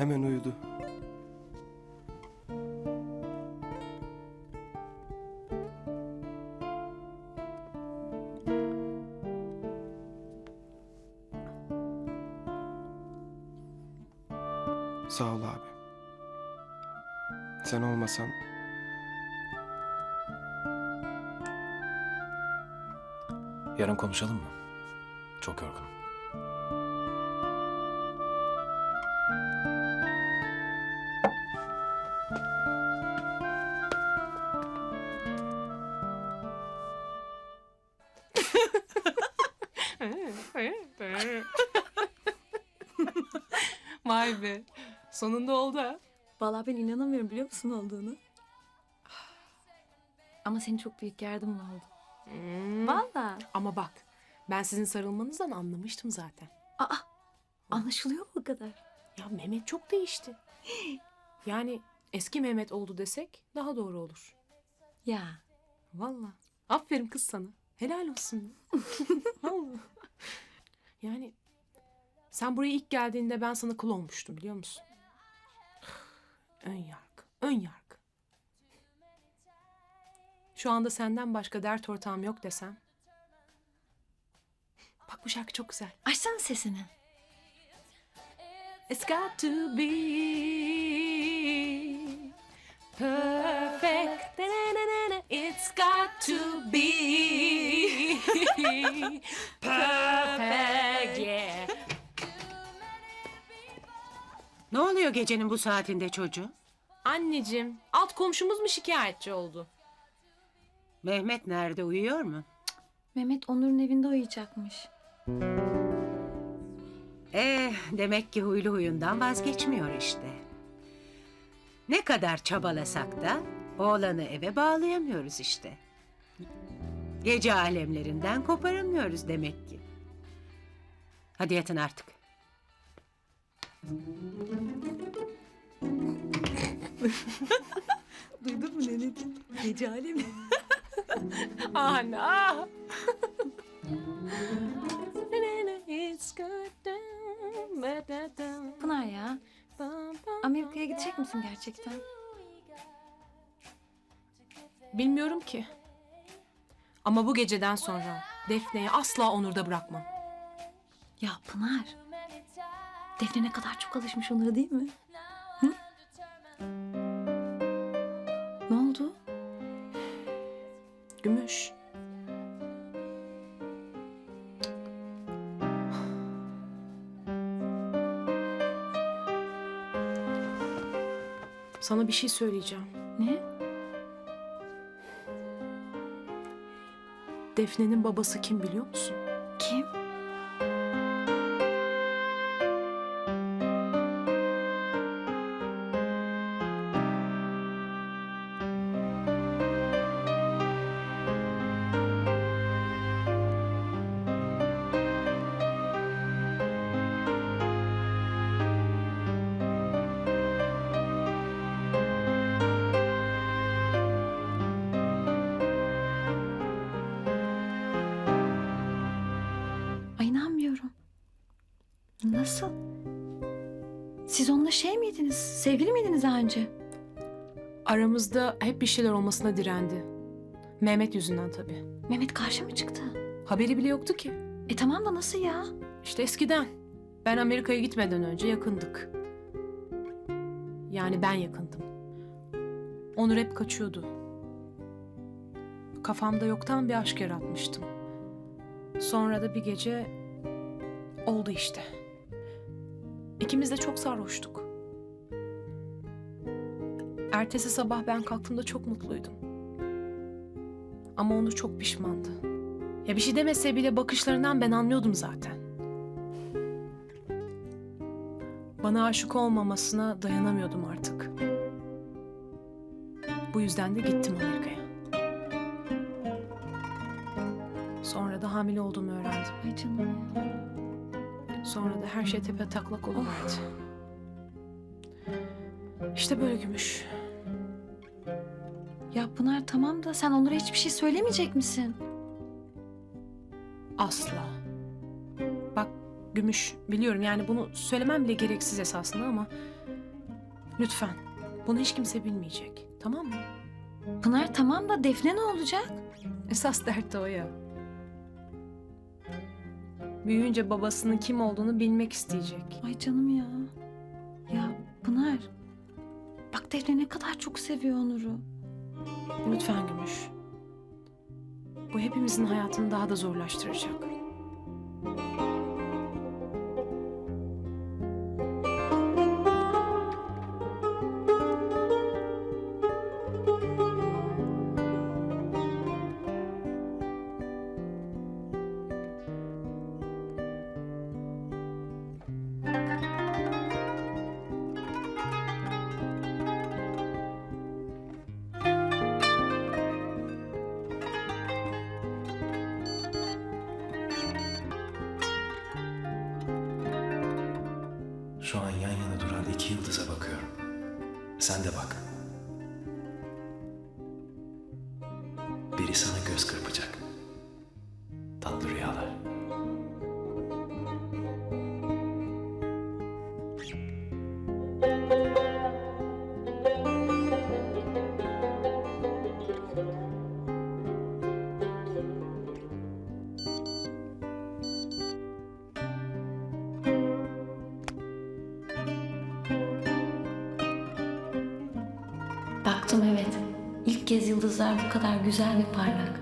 Hemen uyudu. Sağ ol abi. Sen olmasan Yarın konuşalım mı? Çok yorgunum. Vay be. Sonunda oldu ha. Vallahi ben inanamıyorum biliyor musun olduğunu. Ama senin çok büyük yardımın oldu. Vallahi. Ama bak ben sizin sarılmanızdan anlamıştım zaten. Aa, anlaşılıyor mu o kadar? Ya Mehmet çok değişti. Yani eski Mehmet oldu desek daha doğru olur. Ya. Vallahi. Aferin kız sana. Helal olsun. Vallahi. Yani sen buraya ilk geldiğinde ben sana kul olmuştum biliyor musun? Ön yargı, ön yargı. Şu anda senden başka dert ortağım yok desem. Bak bu şarkı çok güzel. Açsana sesini. It's got to be perfect. It's got to be perfect. Yeah. Ne oluyor gecenin bu saatinde çocuğum? Anneciğim, alt komşumuz mu şikayetçi oldu? Mehmet nerede uyuyor mu? Mehmet Onur'un evinde uyuyacakmış. Eh demek ki huylu huyundan vazgeçmiyor işte. Ne kadar çabalasak da oğlanı eve bağlayamıyoruz işte. Gece alemlerinden koparamıyoruz demek ki. Hadi yatın artık. Duydun mu ne dedi? Gece alemi. Good. Pınar ya. Amerika'ya gidecek misin gerçekten? Bilmiyorum ki. Ama bu geceden sonra Defne'yi asla Onur'da bırakmam. Ya Pınar. Defne ne kadar çok alışmış Onur'a değil mi? Hı? Ne oldu? Gümüş. Sana bir şey söyleyeceğim. Ne? Defne'nin babası kim biliyor musun? Kim? Ay inanmıyorum. Nasıl? Siz onunla şey miydiniz? Sevgili miydiniz daha önce? Aramızda hep bir şeyler olmasına direndi. Mehmet yüzünden tabii. Mehmet karşı mı çıktı? Haberi bile yoktu ki. E tamam da nasıl ya? İşte eskiden. Ben Amerika'ya gitmeden önce yakındık. Yani ben yakındım. Onur hep kaçıyordu. Kafamda yoktan bir aşk yaratmıştım. Sonra da bir gece oldu işte. İkimiz de çok sarhoştuk. Ertesi sabah ben kalktığımda çok mutluydum. Ama Onur çok pişmandı. Ya bir şey demese bile bakışlarından ben anlıyordum zaten. Bana aşık olmamasına dayanamıyordum artık. Bu yüzden de gittim Amerika'ya. Hamile olduğumu öğrendim. Ay canım ya. Sonra da her şey tepe taklak oluverdi. İşte böyle gümüş. Ya Pınar tamam da sen Onur'a hiçbir şey söylemeyecek misin? Asla. Bak gümüş biliyorum yani bunu söylemem bile gereksiz esasında ama Lütfen. Bunu hiç kimse bilmeyecek. Tamam mı? Pınar tamam da Defne ne olacak? Esas dert de o ya. Büyüyünce babasının kim olduğunu bilmek isteyecek. Ay canım ya. Ya Pınar. Bak Defne ne kadar çok seviyor Onur'u. Lütfen Gümüş. Bu hepimizin hayatını daha da zorlaştıracak. Yıldıza bakıyorum. Sen de bak. Baktım evet. İlk kez yıldızlar bu kadar güzel ve parlak.